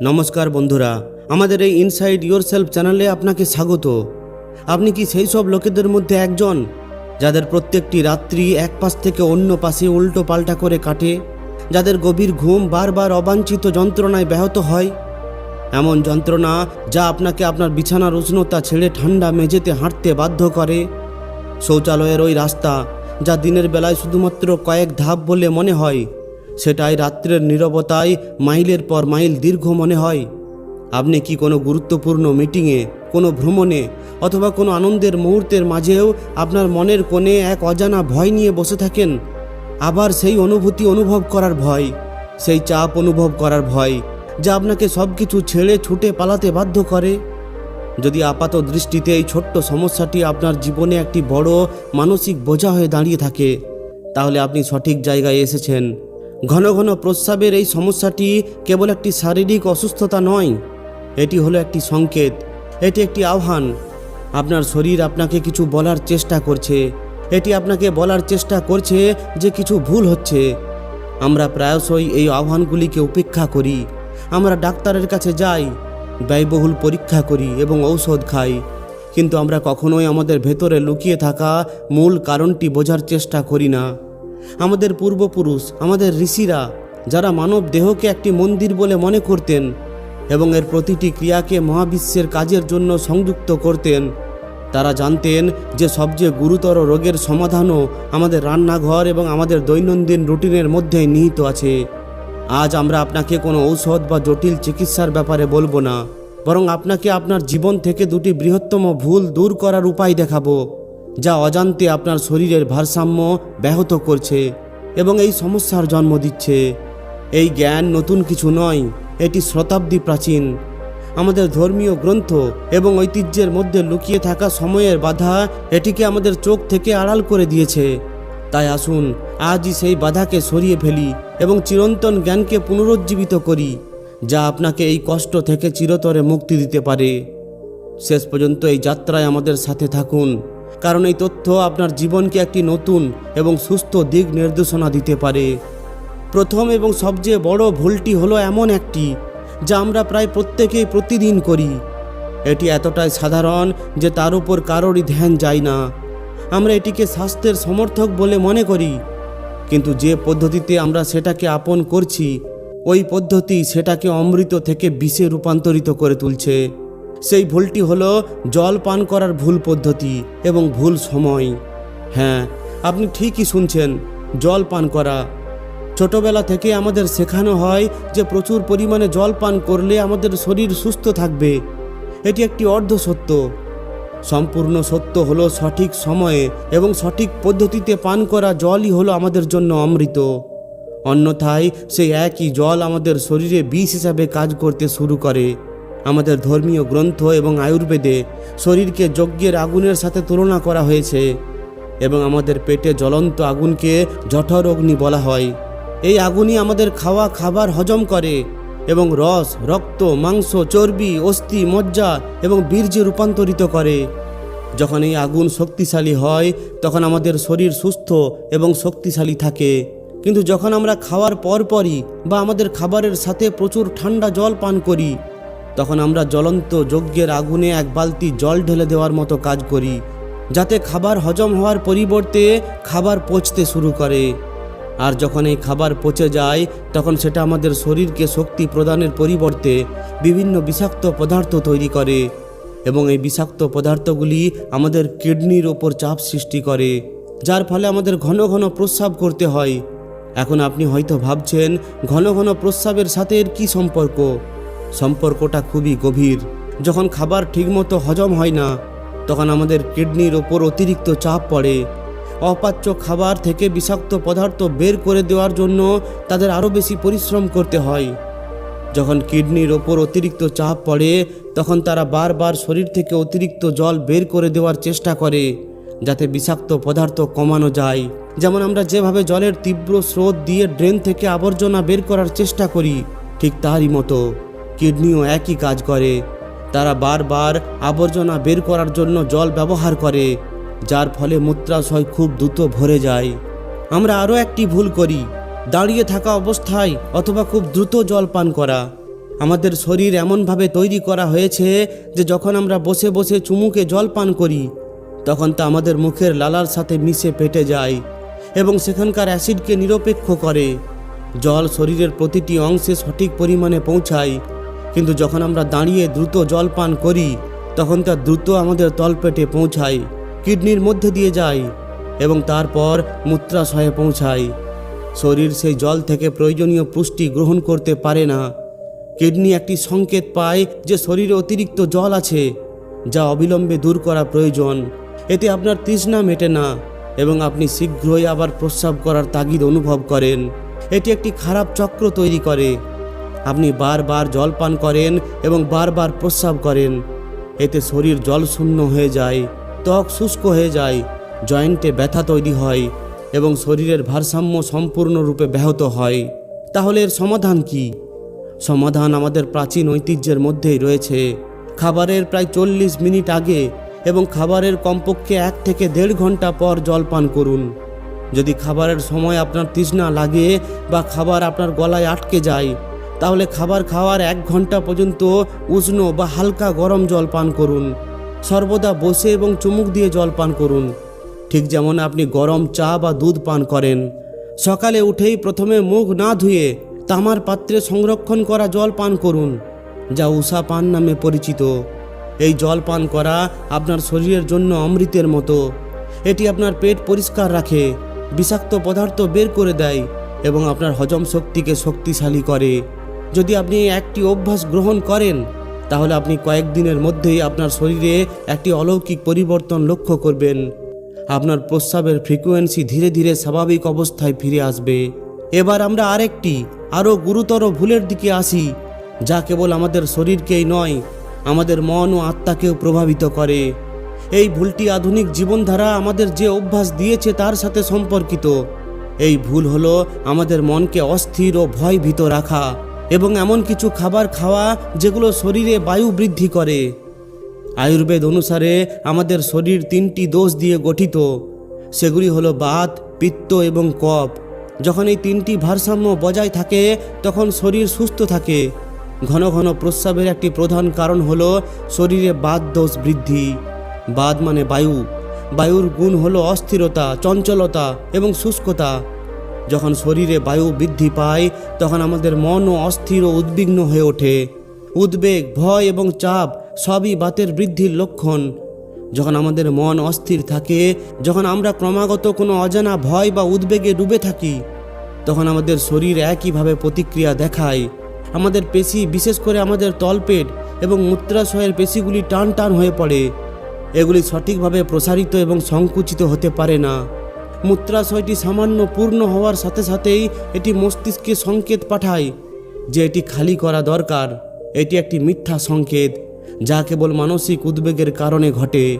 নমস্কার বন্ধুরা, আমাদের এই ইনসাইড ইয়োর সেলফ চ্যানেলে আপনাকে স্বাগত। আপনি কি সেই সব লোকেদের মধ্যে একজন, যাদের প্রত্যেকটি রাত্রি এক পাশ থেকে অন্য পাশে উল্টো পাল্টা করে কাটে, যাদের গভীর ঘুম বারবার অবাঞ্ছিত যন্ত্রণায় ব্যাহত হয়? এমন যন্ত্রণা যা আপনাকে আপনার বিছানার উষ্ণতা ছেড়ে ঠান্ডা মেঝেতে হাঁটতে বাধ্য করে। শৌচালয়ের ওই রাস্তা যা দিনের বেলায় শুধুমাত্র কয়েক ধাপ বলে মনে হয় সেটাই রাত্রের নীরবতায় মাইলের পর মাইল দীর্ঘ মনে হয়। আপনি কি কোনো গুরুত্বপূর্ণ মিটিংয়ে, কোনো ভ্রমণে অথবা কোনো আনন্দের মুহূর্তের মাঝেও আপনার মনের কোণে এক অজানা ভয় নিয়ে বসে থাকেন? আবার সেই অনুভূতি অনুভব করার ভয়, সেই চাপ অনুভব করার ভয় যা আপনাকে সব কিছু ছেড়ে ছুটে পালাতে বাধ্য করে? যদি আপাত দৃষ্টিতে এই ছোট্ট সমস্যাটি আপনার জীবনে একটি বড় মানসিক বোঝা হয়ে দাঁড়িয়ে থাকে, তাহলে আপনি সঠিক জায়গায় এসেছেন। ঘন ঘন প্রস্রাবের এই সমস্যাটি কেবল একটি শারীরিক অসুস্থতা নয়, এটি হলো একটি সংকেত, এটি একটি আহ্বান। আপনার শরীর আপনাকে কিছু বলার চেষ্টা করছে, এটি আপনাকে বলার চেষ্টা করছে যে কিছু ভুল হচ্ছে। আমরা প্রায়শই এই আহ্বানগুলিকে উপেক্ষা করি, আমরা ডাক্তারের কাছে যাই, ব্যয়বহুল পরীক্ষা করি এবং ঔষধ খাই। কিন্তু আমরা কখনোই আমাদের ভেতরে লুকিয়ে থাকা মূল কারণটি বোঝার চেষ্টা করি না। আমাদের পূর্বপুরুষ, আমাদের ঋষিরা, যারা মানব দেহকে একটি মন্দির বলে মনে করতেন এবং এর প্রতিটি ক্রিয়াকে মহাবিশ্বের কাজের জন্য সংযুক্ত করতেন, তারা জানতেন যে সবচেয়ে গুরুতর রোগের সমাধানও আমাদের রান্নাঘর এবং আমাদের দৈনন্দিন রুটিনের মধ্যেই নিহিত আছে। আজ আমরা আপনাকে কোনো ঔষধ বা জটিল চিকিৎসার ব্যাপারে বলব না, বরং আপনাকে আপনার জীবন থেকে দুটি বৃহত্তম ভুল দূর করার উপায় দেখাবো। যা অজান্তে আপনার শরীরের ভারসাম্য ব্যাহত করছে এবং এই সমস্যার জন্ম দিচ্ছে। এই জ্ঞান নতুন কিছু নয়, এটি শতাব্দী প্রাচীন। আমাদের ধর্মীয় গ্রন্থ এবং ঐতিহ্যের মধ্যে লুকিয়ে থাকা সময়ের বাধা এটিকে আমাদের চোখ থেকে আড়াল করে দিয়েছে। তাই আসুন, আজই সেই বাধাকে সরিয়ে ফেলি এবং চিরন্তন জ্ঞানকে পুনরুজ্জীবিত করি, যা আপনাকে এই কষ্ট থেকে চিরতরে মুক্তি দিতে পারে। শেষ পর্যন্ত এই যাত্রায় আমাদের সাথে থাকুন। কারণ এই তথ্য আপনার জীবনকে একটি নতুন এবং সুস্থ দিক নির্দেশনা দিতে পারে। প্রথম এবং সবচেয়ে বড় ভুলটি হলো এমন একটি, যা আমরা প্রায় প্রত্যেকেই প্রতিদিন করি। এটি এতটাই সাধারণ যে তার উপর কারোরই ধ্যান যায় না। আমরা এটিকে স্বাস্থ্যের সমর্থক বলে মনে করি। কিন্তু যে পদ্ধতিতে আমরা সেটাকে আপন করছি, ওই পদ্ধতি সেটাকে অমৃত থেকে বিষে রূপান্তরিত করে তুলছে। সেই ভুলটি হলো জল পান করার ভুল পদ্ধতি এবং ভুল সময়। হ্যাঁ আপনি ঠিকই শুনছেন, জল পান করা। ছোটবেলা থেকে আমাদের শেখানো হয় যে প্রচুর পরিমাণে জল পান করলে আমাদের শরীর সুস্থ থাকবে। এটি একটি অর্ধ সত্য। সম্পূর্ণ সত্য হলো সঠিক সময়ে এবং সঠিক পদ্ধতিতে পান করা জলই হলো আমাদের জন্য অমৃত। অন্যথায় সেই একই জল আমাদের শরীরে বিষ হিসাবে কাজ করতে শুরু করে। আমাদের ধর্মীয় গ্রন্থ এবং আয়ুর্বেদে শরীরকে যজ্ঞের আগুনের সাথে তুলনা করা হয়েছে এবং আমাদের পেটে জ্বলন্ত আগুনকে জঠর অগ্নি বলা হয়। এই আগুনই আমাদের খাওয়া, খাবার হজম করে এবং রস, রক্ত, মাংস, চর্বি, অস্থি, মজ্জা এবং বীর্যে রূপান্তরিত করে। যখন এই আগুন শক্তিশালী হয়, তখন আমাদের শরীর সুস্থ এবং শক্তিশালী থাকে। কিন্তু যখন আমরা খাওয়ার পরপরই বা আমাদের খাবারের সাথে প্রচুর ঠান্ডা জল পান করি তখন আমরা জ্বলন্ত যজ্ঞের আগুনে এক বালতি জল ঢেলে দেওয়ার মতো কাজ করি, যাতে খাবার হজম হওয়ার পরিবর্তে খাবার পচতে শুরু করে। আর যখন এই খাবার পচে যায়, তখন সেটা আমাদের শরীরকে শক্তি প্রদানের পরিবর্তে বিভিন্ন বিষাক্ত পদার্থ তৈরি করে এবং এই বিষাক্ত পদার্থগুলি আমাদের কিডনির ওপর চাপ সৃষ্টি করে, যার ফলে আমাদের ঘন ঘন প্রস্রাব করতে হয়। এখন আপনি হয়তো ভাবছেন, ঘন ঘন প্রস্রাবের সাথে এর কী সম্পর্ক? সম্পর্কটা খুবই গভীর। যখন খাবার ঠিকমতো হজম হয় না, তখন আমাদের কিডনির ওপর অতিরিক্ত চাপ পড়ে। অপাচ্য খাবার থেকে বিষাক্ত পদার্থ বের করে দেওয়ার জন্য তাদের আরও বেশি পরিশ্রম করতে হয়। যখন কিডনির ওপর অতিরিক্ত চাপ পড়ে, তখন তারা বারবার শরীর থেকে অতিরিক্ত জল বের করে দেওয়ার চেষ্টা করে, যাতে বিষাক্ত পদার্থ কমানো যায়। যেমন আমরা যেভাবে জলের তীব্র স্রোত দিয়ে ড্রেন থেকে আবর্জনা বের করার চেষ্টা করি, ঠিক তারই মতো। কিডনিও একই কাজ করে। তারা বারবার আবর্জনা বের করার জন্য জল ব্যবহার করে, যার ফলে মূত্রাশয় খুব দ্রুত ভরে যায়। আমরা আরও একটি ভুল করি, দাঁড়িয়ে থাকা অবস্থায় অথবা খুব দ্রুত জল পান করা। আমাদের শরীর এমনভাবে তৈরি করা হয়েছে যে যখন আমরা বসে বসে চুমুকে জল পান করি, তখন তা আমাদের মুখের লালার সাথে মিশে পেটে যায় এবং সেখানকার অ্যাসিডকে নিরপেক্ষ করে। জল শরীরের প্রতিটি অংশে সঠিক পরিমাণে পৌঁছায় কিন্তু যখন আমরা দাঁড়িয়ে দ্রুত জল পান করি, তখন তা দ্রুত আমাদের তলপেটে পৌঁছায়, কিডনির মধ্যে দিয়ে যায় এবং তারপর মূত্রাশয়ে পৌঁছায়। শরীর সেই জল থেকে প্রয়োজনীয় পুষ্টি গ্রহণ করতে পারে না। কিডনি একটি সংকেত পায় যে শরীরে অতিরিক্ত জল আছে, যা অবিলম্বে দূর করা প্রয়োজন। এতে আপনার তৃষ্ণা মেটে না এবং আপনি শীঘ্রই আবার প্রস্রাব করার তাগিদ অনুভব করেন। এটি একটি খারাপ চক্র তৈরি করে। আপনি বারবার জল পান করেন এবং বারবার প্রস্রাব করেন। এতে শরীর জলশূন্য হয়ে যায়, ত্বক শুষ্ক হয়ে যায়, জয়েন্টে ব্যথা তৈরি হয় এবং শরীরের ভারসাম্য সম্পূর্ণরূপে ব্যাহত হয়। তাহলে এর সমাধান কি? সমাধান আমাদের প্রাচীন ঐতিহ্যের মধ্যেই রয়েছে। খাবারের প্রায় চল্লিশ মিনিট আগে এবং খাবারের কমপক্ষে এক থেকে দেড় ঘণ্টা পর জল পান করুন। যদি খাবারের সময় আপনার তৃষ্ণা লাগে বা খাবার আপনার গলায় আটকে যায় তাহলে খাবার খাওয়ার এক ঘণ্টা পর্যন্ত উষ্ণ বা হালকা গরম জল পান করুন। সর্বদা বসে এবং চুমুক দিয়ে জল পান করুন। ঠিক যেমন আপনি গরম চা বা দুধ পান করেন। সকালে উঠেই প্রথমে মুখ না ধুয়ে তামার পাত্রে সংরক্ষণ করা জল পান করুন, যা উষা পান নামে পরিচিত। এই জল পান করা আপনার শরীরের জন্য অমৃতের মতো। এটি আপনার পেট পরিষ্কার রাখে, বিষাক্ত পদার্থ বের করে দেয় এবং আপনার হজম শক্তিকে শক্তিশালী করে। যদি আপনি একটি অভ্যাস গ্রহণ করেন, তাহলে আপনি কয়েকদিনের মধ্যেই আপনার শরীরে একটি অলৌকিক পরিবর্তন লক্ষ্য করবেন। আপনার প্রস্রাবের ফ্রিকোয়েন্সি ধীরে ধীরে স্বাভাবিক অবস্থায় ফিরে আসবে। এবার আমরা আরেকটি, আরও গুরুতর ভুলের দিকে আসি, যা কেবল আমাদের শরীরকেই নয়, আমাদের মন ও আত্মাকেও প্রভাবিত করে। এই ভুলটি আধুনিক জীবনধারা আমাদের যে অভ্যাস দিয়েছে তার সাথে সম্পর্কিত। এই ভুল হলো আমাদের মনকে অস্থির ও ভয়ভীত রাখা। এবং এমন কিছু খাবার খাওয়া যেগুলো শরীরে বায়ু বৃদ্ধি করে। আয়ুর্বেদ অনুসারে আমাদের শরীর তিনটি দোষ দিয়ে গঠিত। সেগুলি হলো বাত, পিত্ত এবং কফ। যখন এই তিনটি ভারসাম্য বজায় থাকে, তখন শরীর সুস্থ থাকে। ঘন ঘন প্রস্রাবের একটি প্রধান কারণ হলো শরীরে বাত দোষ বৃদ্ধি। বাদ মানে বায়ু। বায়ুর গুণ হলো অস্থিরতা, চঞ্চলতা এবং শুষ্কতা। যখন শরীরে বায়ু বৃদ্ধি পায়, তখন আমাদের মনও অস্থির ও উদ্বিগ্ন হয়ে ওঠে। উদ্বেগ, ভয় এবং চাপ সবই বাতের বৃদ্ধির লক্ষণ। যখন আমাদের মন অস্থির থাকে, যখন আমরা ক্রমাগত কোনো অজানা ভয় বা উদ্বেগে ডুবে থাকি, তখন আমাদের শরীর একইভাবে প্রতিক্রিয়া দেখায়। আমাদের পেশি, বিশেষ করে আমাদের তলপেট এবং মূত্রাশয়ের পেশিগুলি টান টান হয়ে পড়ে। এগুলি সঠিকভাবে প্রসারিত এবং সংকুচিত হতে পারে না। মূত্রাশয়টি সামান্য পূর্ণ হওয়ার সাথে সাথেই এটি মস্তিষ্কে সংকেত পাঠায় যে এটি খালি করা দরকার। এটি একটি মিথ্যা সংকেত, যা কেবল মানসিক উদ্বেগের কারণে ঘটে।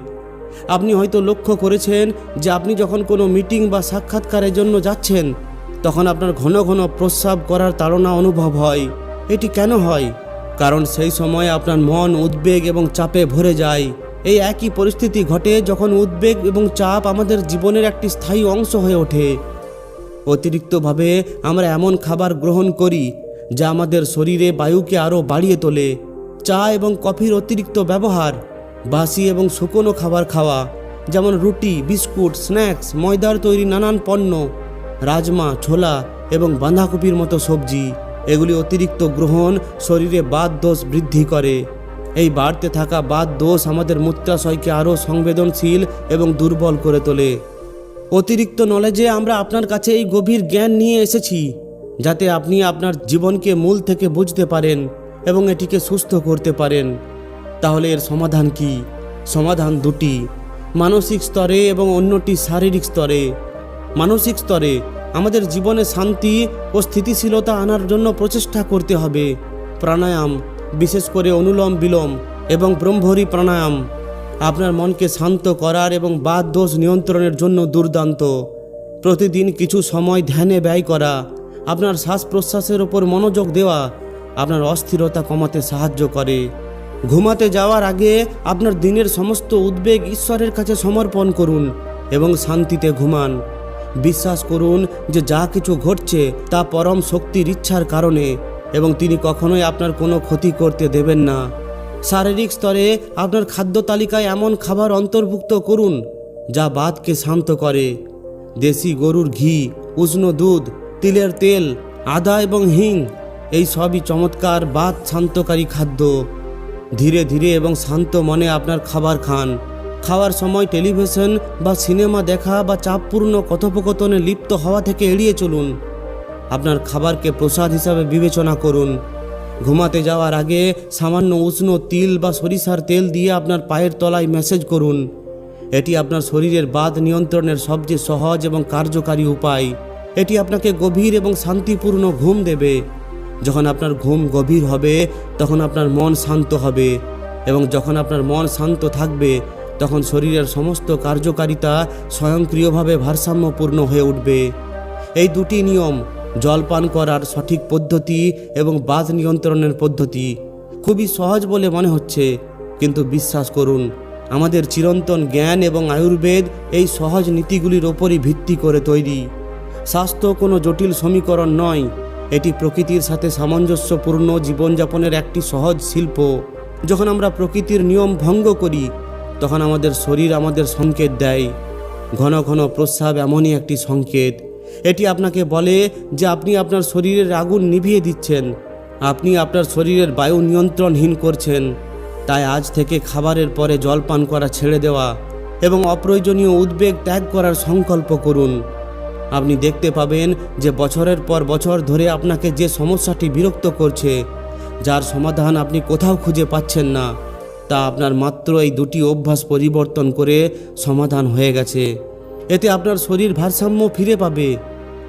আপনি হয়তো লক্ষ্য করেছেন যে আপনি যখন কোনো মিটিং বা সাক্ষাৎকারের জন্য যাচ্ছেন, তখন আপনার ঘন ঘন প্রস্রাব করার তাড়না অনুভব হয়। এটি কেন হয়? কারণ সেই সময় আপনার মন উদ্বেগ এবং চাপে ভরে যায়। এই একই পরিস্থিতি ঘটে যখন উদ্বেগ এবং চাপ আমাদের জীবনের একটি স্থায়ী অংশ হয়ে ওঠে। অতিরিক্তভাবে আমরা এমন খাবার গ্রহণ করি যা আমাদের শরীরে বায়ুকে আরও বাড়িয়ে তোলে, চা এবং কফির অতিরিক্ত ব্যবহার, বাসি এবং শুকনো খাবার খাওয়া, যেমন রুটি, বিস্কুট, স্ন্যাক্স, ময়দার তৈরি নানান পণ্য, রাজমা, ছোলা এবং বাঁধাকপির মতো সবজি। এগুলি অতিরিক্ত গ্রহণ শরীরে বাদ দোষ বৃদ্ধি করে। এই বাড়তে থাকা বাদ দোষ আমাদের মূত্রাশয়কে আরও সংবেদনশীল এবং দুর্বল করে তোলে। অতিরিক্ত নলেজে আমরা আপনার কাছে এই গভীর জ্ঞান নিয়ে এসেছি, যাতে আপনি আপনার জীবনকে মূল থেকে বুঝতে পারেন এবং এটিকে সুস্থ করতে পারেন। তাহলে এর সমাধান কি? সমাধান দুটি, মানসিক স্তরে এবং অন্যটি শারীরিক স্তরে। মানসিক স্তরে আমাদের জীবনে শান্তি ও স্থিতিশীলতা আনার জন্য প্রচেষ্টা করতে হবে। প্রাণায়াম বিশেষ করে অনুলোম বিলোম এবং ব্রহ্মহরি প্রাণায়াম। আপনার মনকে শান্ত করার এবং বাদ দোষ নিয়ন্ত্রণের জন্য দুর্দান্ত। প্রতিদিন কিছু সময় ধ্যানে ব্যয় করা, আপনার শ্বাস প্রশ্বাসের ওপর মনোযোগ দেওয়া, আপনার অস্থিরতা কমাতে সাহায্য করে। ঘুমাতে যাওয়ার আগে আপনার দিনের সমস্ত উদ্বেগ ঈশ্বরের কাছে সমর্পণ করুন এবং শান্তিতে ঘুমান। বিশ্বাস করুন যে যা কিছু ঘটছে তা পরম শক্তির ইচ্ছার কারণে। এবং তিনি কখনোই আপনার কোনো ক্ষতি করতে দেবেন না। শারীরিক স্তরে আপনার খাদ্য তালিকায় এমন খাবার অন্তর্ভুক্ত করুন, যা বাতকে শান্ত করে। দেশি গরুর ঘি, উষ্ণ দুধ, তিলের তেল, আদা এবং হিং, এই সবই চমৎকার বাত শান্তকারী খাদ্য। ধীরে ধীরে এবং শান্ত মনে আপনার খাবার খান। খাওয়ার সময় টেলিভিশন বা সিনেমা দেখা বা চাপপূর্ণ কথোপকথনে লিপ্ত হওয়া থেকে এড়িয়ে চলুন। আপনার খাবারকে প্রসাদ হিসাবে বিবেচনা করুন। ঘুমাতে যাওয়ার আগে সামান্য উষ্ণ তিল বা সরিষার তেল দিয়ে আপনার পায়ের তলায় মেসেজ করুন। এটি আপনার শরীরের বাদ নিয়ন্ত্রণের সবচেয়ে সহজ এবং কার্যকারী উপায়। এটি আপনাকে গভীর এবং শান্তিপূর্ণ ঘুম দেবে। যখন আপনার ঘুম গভীর হবে, তখন আপনার মন শান্ত হবে এবং যখন আপনার মন শান্ত থাকবে, তখন শরীরের সমস্ত কার্যকারিতা স্বয়ংক্রিয়ভাবে ভারসাম্যপূর্ণ হয়ে উঠবে। এই দুটি নিয়ম জল পান করার সঠিক পদ্ধতি এবং বাদ নিয়ন্ত্রণের পদ্ধতি খুবই সহজ বলে মনে হচ্ছে। কিন্তু বিশ্বাস করুন, আমাদের চিরন্তন জ্ঞান এবং আয়ুর্বেদ এই সহজ নীতিগুলির ওপরই ভিত্তি করে তৈরি। স্বাস্থ্য কোনো জটিল সমীকরণ নয়, এটি প্রকৃতির সাথে সামঞ্জস্যপূর্ণ জীবনযাপনের একটি সহজ শিল্প। যখন আমরা প্রকৃতির নিয়ম ভঙ্গ করি, তখন আমাদের শরীর আমাদের সংকেত দেয়। ঘন ঘন প্রস্রাব এমনই একটি সংকেত। এটি আপনাকে বলে যে আপনি আপনার শরীরের আগুন নিভিয়ে দিচ্ছেন। আপনি আপনার শরীরের বায়ু নিয়ন্ত্রণহীন করছেন। তাই আজ থেকে খাবারের পরে জল পান করা ছেড়ে দেওয়া এবং অপ্রয়োজনীয় উদ্বেগ ত্যাগ করার সংকল্প করুন। আপনি দেখতে পাবেন যে বছরের পর বছর ধরে আপনাকে যে সমস্যাটি বিরক্ত করছে, যার সমাধান আপনি কোথাও খুঁজে পাচ্ছেন না, তা আপনার মাত্র এই দুটি অভ্যাস পরিবর্তন করে সমাধান হয়ে গেছে। এতে আপনার শরীর ভারসাম্য ফিরে পাবে।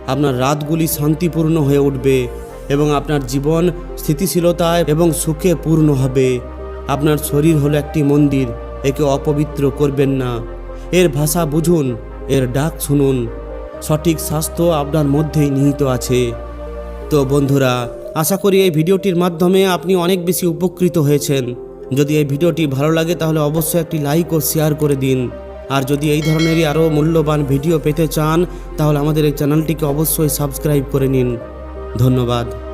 আপনার রাতগুলি শান্তিপূর্ণ হয়ে উঠবে এবং আপনার জীবন স্থিতিশীলতায় এবং সুখে পূর্ণ হবে। আপনার শরীর হলো একটি মন্দির, একে অপবিত্র করবেন না। এর ভাষা বুঝুন, এর ডাক শুনুন। সঠিক স্বাস্থ্য আপনার মধ্যেই নিহিত আছে। তো বন্ধুরা, আশা করি এই ভিডিওটির মাধ্যমে আপনি অনেক বেশি উপকৃত হয়েছেন। যদি এই ভিডিওটি ভালো লাগে তাহলে অবশ্যই একটি লাইক ও শেয়ার করে দিন। আর যদি এই ধরনেরই আরও মূল্যবান ভিডিও পেতে চান, তাহলে আমাদের এই চ্যানেলটিকে অবশ্যই সাবস্ক্রাইব করে নিন। ধন্যবাদ।